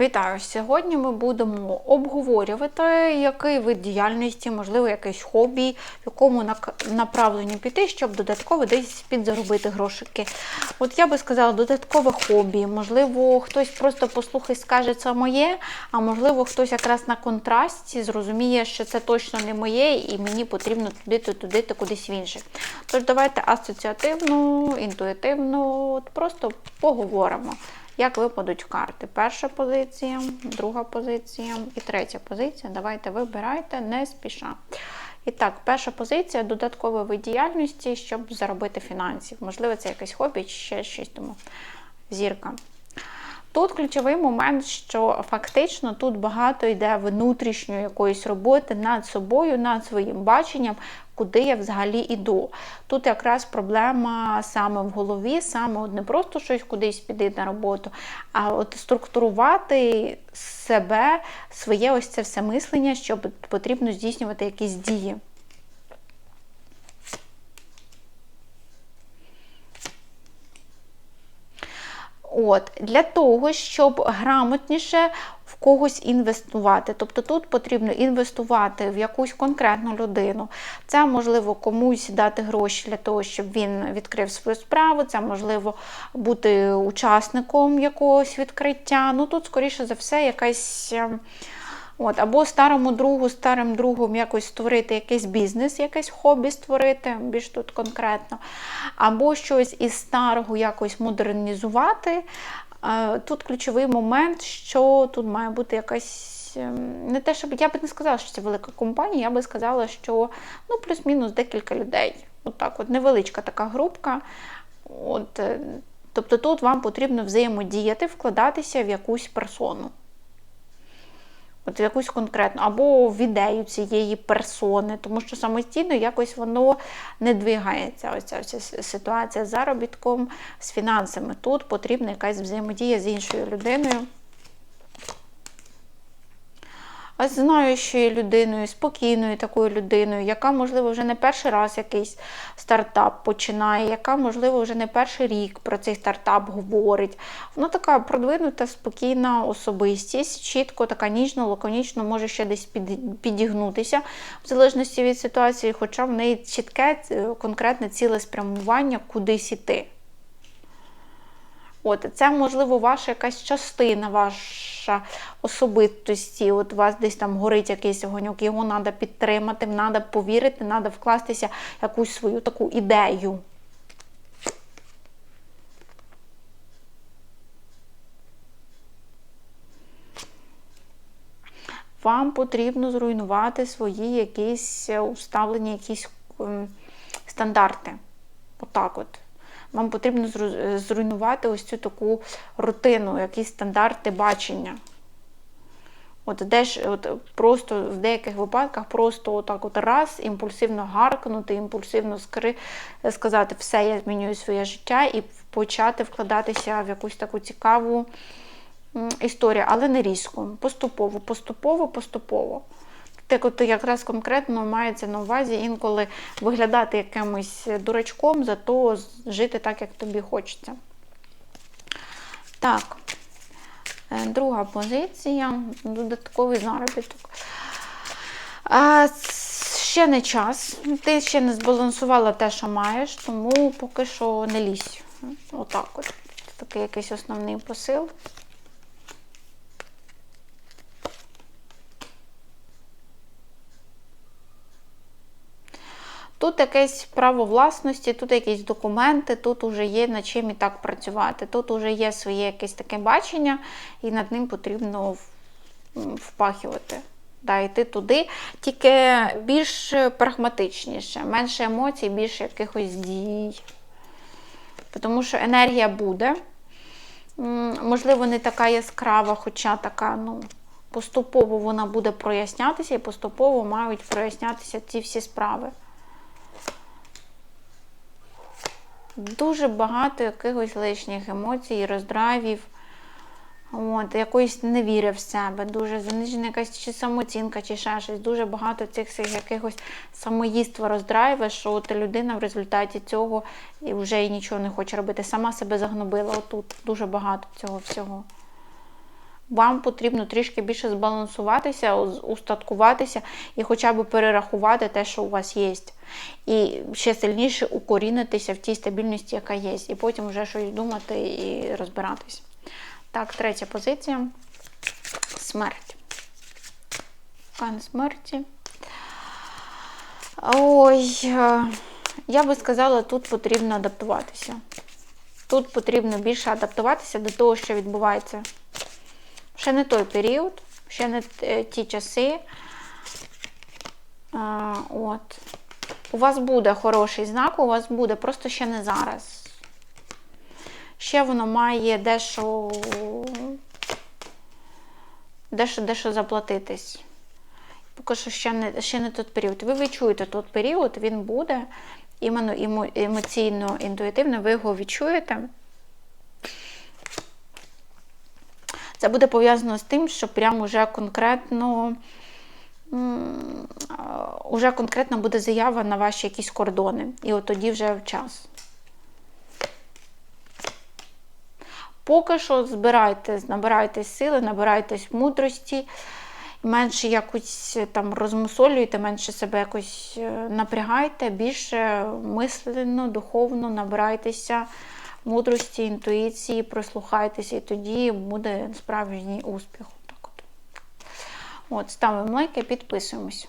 Вітаю! Сьогодні ми будемо обговорювати, який вид діяльності, можливо, якесь хобі, в якому направленню піти, щоб додатково десь підзаробити грошики. От я би сказала, додаткове хобі. Можливо, хтось просто послухає, скаже, це моє, а можливо, хтось якраз на контрасті зрозуміє, що це точно не моє, і мені потрібно туди-то, туди-то, кудись в інше. Тож давайте асоціативно, інтуїтивно, от просто поговоримо як випадуть карти. Перша позиція, друга позиція і третя позиція. Давайте вибирайте, не спіша. І так, перша позиція додатковий вид діяльності, щоб заробити фінансів. Можливо, це якесь хобі чи ще щось тому. Зірка. Тут ключовий момент, що фактично тут багато йде внутрішньої якоїсь роботи над собою, над своїм баченням, куди я взагалі йду. Тут якраз проблема саме в голові, саме от не просто щось кудись піти на роботу, а от структурувати себе, своє ось це все мислення, що потрібно здійснювати якісь дії. От, Для того, щоб грамотніше в когось інвестувати. Тобто тут потрібно інвестувати в якусь конкретну людину. Це можливо комусь дати гроші для того, щоб він відкрив свою справу, це можливо бути учасником якогось відкриття. Ну тут, скоріше за все, якась. От, Або старому другу, старим другом якось створити якийсь бізнес, якесь хобі створити, більш тут конкретно, або щось із старого якось модернізувати. Е, Тут ключовий момент, що тут має бути якась. ем, Не те, щоб я би не сказала, що це велика компанія, я би сказала, що ну, плюс-мінус декілька людей. От от невеличка така групка. От, е, Тобто тут вам потрібно взаємодіяти, вкладатися в якусь персону. От якусь конкретну, або в ідею цієї персони, тому що самостійно якось воно не двигається. Ось ця вся ситуація з заробітком, з фінансами. Тут потрібна якась взаємодія з іншою людиною. А з знаючою людиною, спокійною такою людиною, яка, можливо, вже не перший раз якийсь стартап починає, яка, можливо, вже не перший рік про цей стартап говорить. Вона така продвинута, спокійна особистість, чітко, така ніжно, лаконічно, може ще десь підігнутися, в залежності від ситуації, хоча в неї чітке, е, конкретне ціле спрямування, кудись іти. От, Це, можливо, ваша якась частина, ваша особистості. От у вас десь там горить якийсь огоньок, його треба підтримати, треба повірити, треба вкластися в якусь свою таку ідею. Вам потрібно зруйнувати свої якісь уставлені якісь ем, стандарти. Отак от. Вам потрібно зруйнувати ось цю таку рутину, якісь стандарти бачення. От де ж, от просто в деяких випадках просто отак от раз імпульсивно гаркнути, імпульсивно скри, сказати, все, я змінюю своє життя і почати вкладатися в якусь таку цікаву історію, але не різко. Поступово, поступово, поступово. Так от якраз конкретно мається на увазі інколи виглядати якимось дурачком, зато жити так, як тобі хочеться. Так, е, друга позиція додатковий заробіток. А, Ще не час. Ти ще не збалансувала те, що маєш, тому поки що не лізь. Отак от. Такий якийсь основний посил. Тут якесь право власності, тут якісь документи, тут вже є над чим і так працювати. Тут вже є своє якесь таке бачення, і над ним потрібно впахувати. Да, йти туди, тільки більш прагматичніше, менше емоцій, більше якихось дій. Тому що енергія буде. Можливо, не така яскрава, хоча така, ну, поступово вона буде прояснятися, і поступово мають прояснятися ці всі справи. Дуже багато якихось лишніх емоцій, роздравів, от, якоїсь невіри в себе, дуже занижена якась чи самооцінка, чи ще щось. Дуже багато цих всіх якихось самоїства роздравів, що от людина в результаті цього і вже і нічого не хоче робити. Сама себе загнобила. Отут дуже багато цього всього. Вам потрібно трішки більше збалансуватися, устаткуватися і хоча б перерахувати те, що у вас є. І ще сильніше укорінитися в тій стабільності, яка є. І потім вже щось думати і розбиратись. Так, третя позиція. Смерть. Пан смерті. Ой, е, я би сказала, тут потрібно адаптуватися. Тут потрібно більше адаптуватися до того, що відбувається. Ще не той період, ще не е, ті часи. От. У вас буде хороший знак, у вас буде, просто ще не зараз. Ще воно має дещо, дещо, дещо заплатитись. Поки що ще не, ще не той період. Ви відчуєте той період, він буде іменно емо- емоційно, інтуїтивно, ви його відчуєте. Це буде пов'язано з тим, що прям уже конкретно, уже конкретно буде заява на ваші якісь кордони. І от тоді вже час. Поки що збирайтесь, набирайтесь сили, набирайтесь мудрості, менше якось там розмусолюйте, менше себе якось е, напрягайте, більше мислено, духовно набирайтеся мудрості, інтуїції, прислухайтеся, і тоді буде справжній успіх. Так от. От, ставимо лайки, підписуємось.